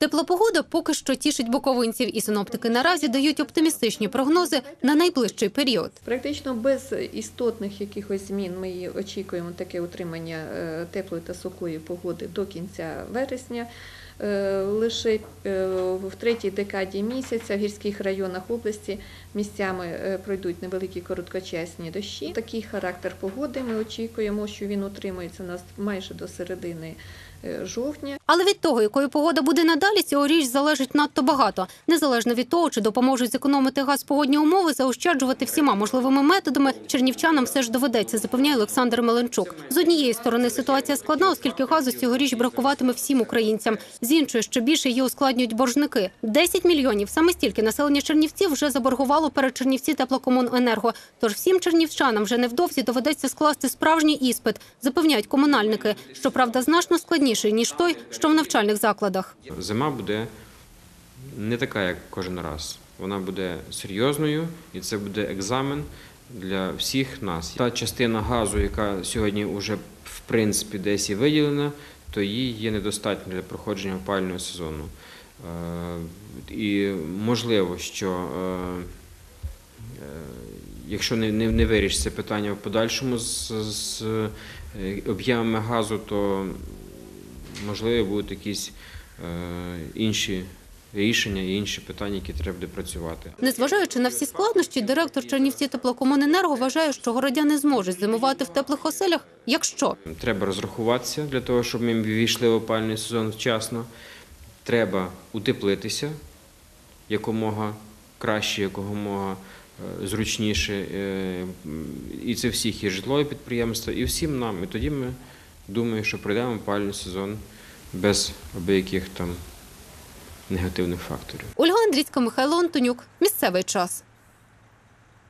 Тепла погода поки що тішить буковинців, і синоптики наразі дають оптимістичні прогнози на найближчий період. Практично без істотних якихось змін ми очікуємо таке утримання е, теплої та сухої погоди до кінця вересня. Е, Лише е, в третій декаді місяця в гірських районах області місцями е, пройдуть невеликі короткочасні дощі. Такий характер погоди ми очікуємо, що він утримується у нас майже до середини жовтня. Але від того, якою погода буде надалі, цьогоріч залежить надто багато. Незалежно від того, чи допоможуть зекономити газ погодні умови, заощаджувати всіма можливими методами чернівчанам все ж доведеться, запевняє Олександр Меленчук. З однієї сторони ситуація складна, оскільки газу цьогоріч бракуватиме всім українцям. З іншої, що більше її ускладнюють боржники. 10 мільйонів саме стільки населення Чернівців вже заборгувало перед Чернівці теплокомуненерго. Тож всім чернівчанам вже невдовзі доведеться скласти справжній іспит, запевняють комунальники. Щоправда, значно складніший ніж той, що в навчальних закладах. Зима буде не така, як кожен раз. Вона буде серйозною, і це буде екзамен для всіх нас. Та частина газу, яка сьогодні вже в принципі десь і виділена, то її є недостатньо для проходження опального сезону. Е, І можливо, що е, е, якщо не, не, не вирішиться питання в подальшому з, об'ємами газу, то можливо будуть якісь інші рішення і інші питання, які треба буде працювати. Незважаючи на всі складнощі, директор Чернівці теплокомуненерго вважає, що городяни зможуть зимувати в теплих оселях, якщо Треба розрахуватися для того, щоб ми ввійшли в опальний сезон вчасно. Треба утеплитися якомога краще, якомога е, зручніше. е, І це всіх і житлові підприємства, і всім нам. І тоді ми думаю, що пройдемо опальний сезон без абияких там негативних факторів. Ольга Андрійська, Михайло Антонюк. Місцевий час.